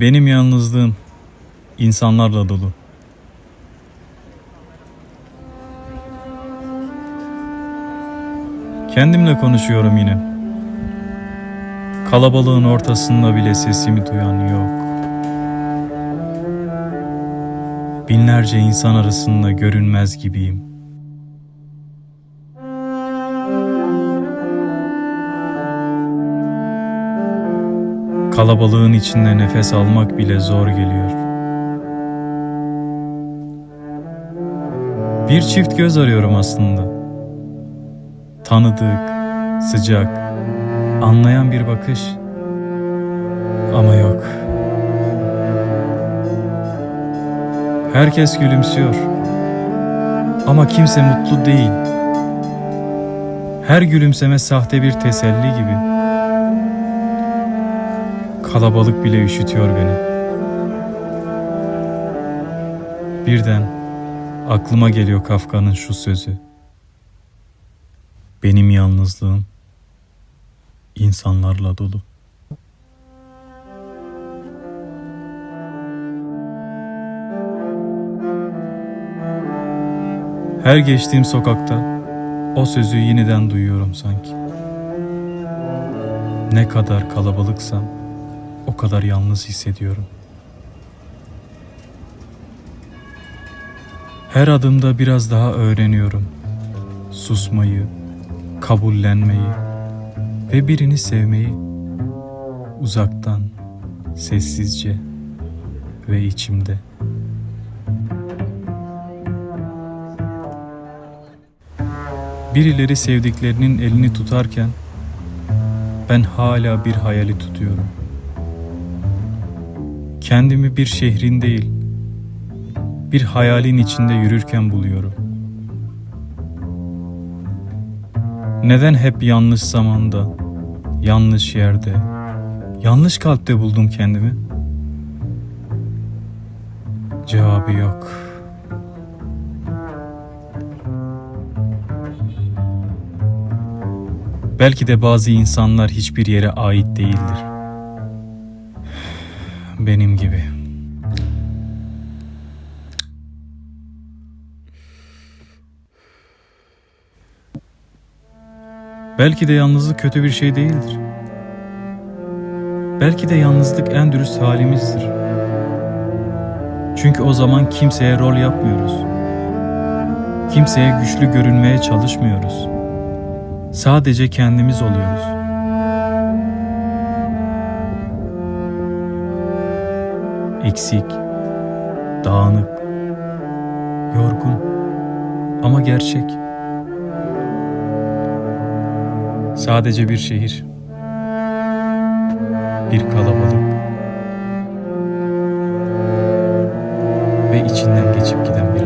Benim yalnızlığım insanlarla dolu. Kendimle konuşuyorum yine. Kalabalığın ortasında bile sesimi duyan yok. Binlerce insan arasında görünmez gibiyim. Kalabalığın içinde nefes almak bile zor geliyor. Bir çift göz arıyorum aslında. Tanıdık, sıcak, anlayan bir bakış. Ama yok. Herkes gülümsüyor. Ama kimse mutlu değil. Her gülümseme sahte bir teselli gibi. Kalabalık bile üşütüyor beni. Birden aklıma geliyor Kafka'nın şu sözü. Benim yalnızlığım insanlarla dolu. Her geçtiğim sokakta o sözü yeniden duyuyorum sanki. Ne kadar kalabalıksam o kadar yalnız hissediyorum. Her adımda biraz daha öğreniyorum. Susmayı, kabullenmeyi ve birini sevmeyi uzaktan, sessizce ve içimde. Birileri sevdiklerinin elini tutarken ben hala bir hayali tutuyorum. Kendimi bir şehrin değil, bir hayalin içinde yürürken buluyorum. Neden hep yanlış zamanda, yanlış yerde, yanlış kalpte buldum kendimi? Cevabı yok. Belki de bazı insanlar hiçbir yere ait değildir. Benim gibi. Belki de yalnızlık kötü bir şey değildir. Belki de yalnızlık en dürüst halimizdir. Çünkü o zaman kimseye rol yapmıyoruz. Kimseye güçlü görünmeye çalışmıyoruz. Sadece kendimiz oluyoruz. Eksik, dağınık, yorgun ama gerçek. Sadece bir şehir, bir kalabalık ve içinden geçip giden